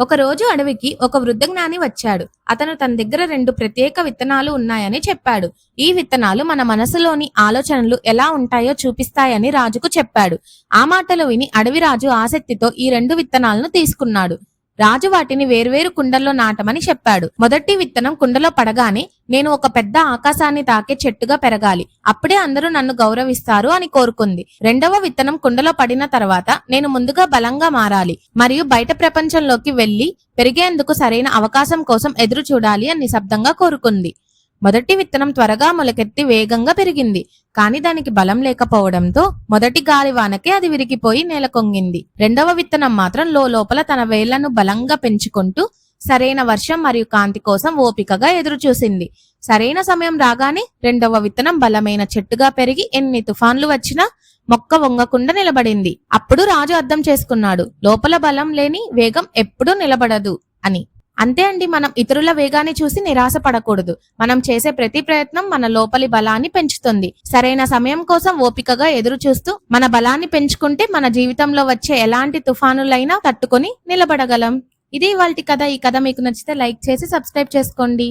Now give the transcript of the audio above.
ఒక రోజు అడవికి ఒక వృద్ధజ్ఞాని వచ్చాడు. అతను తన దగ్గర రెండు ప్రత్యేక విత్తనాలు ఉన్నాయని చెప్పాడు. ఈ విత్తనాలు మన మనసులోని ఆలోచనలు ఎలా ఉంటాయో చూపిస్తాయని రాజుకు చెప్పాడు. ఆ మాటలు విని అడవి రాజు ఆసక్తితో ఈ రెండు విత్తనాలను తీసుకున్నాడు. రాజు వాటిని వేర్వేరు కుండల్లో నాటమని చెప్పాడు. మొదటి విత్తనం కుండలో పడగానే నేను ఒక పెద్ద ఆకాశాన్ని తాకే చెట్టుగా పెరగాలి. అప్పుడే అందరూ నన్ను గౌరవిస్తారు అని కోరుకుంది. రెండవ విత్తనం కుండలో పడిన తర్వాత నేను ముందుగా బలంగా మారాలి మరియు బయట ప్రపంచంలోకి వెళ్ళి పెరిగేందుకు సరైన అవకాశం కోసం ఎదురు చూడాలి అని నిశ్శబ్దంగా కోరుకుంది. మొదటి విత్తనం త్వరగా మొలకెత్తి వేగంగా పెరిగింది. కానీ దానికి బలం లేకపోవడంతో మొదటి గాలివానకే అది విరిగిపోయి నేల కొంగింది. రెండవ విత్తనం మాత్రం లోపల తన వేళ్ళను బలంగా పెంచుకుంటూ సరైన వర్షం మరియు కాంతి కోసం ఓపికగా ఎదురుచూసింది. సరైన సమయం రాగానే రెండవ విత్తనం బలమైన చెట్టుగా పెరిగి ఎన్ని తుఫాన్లు వచ్చినా మొక్క వంగకుండా నిలబడింది. అప్పుడు రాజు అర్థం చేసుకున్నాడు లోపల బలం లేని వేగం ఎప్పుడూ నిలబడదు అని. అంతే అండి మనం ఇతరుల వేగాన్ని చూసి నిరాశ పడకూడదు. మనం చేసే ప్రతి ప్రయత్నం మన లోపలి బలాన్ని పెంచుతుంది. సరైన సమయం కోసం ఓపికగా ఎదురు చూస్తూ మన బలాన్ని పెంచుకుంటే మన జీవితంలో వచ్చే ఎలాంటి తుఫానులైనా తట్టుకొని నిలబడగలం. ఇది ఇవాళ కథ. ఈ కథ మీకు నచ్చితే లైక్ చేసి సబ్స్క్రైబ్ చేసుకోండి.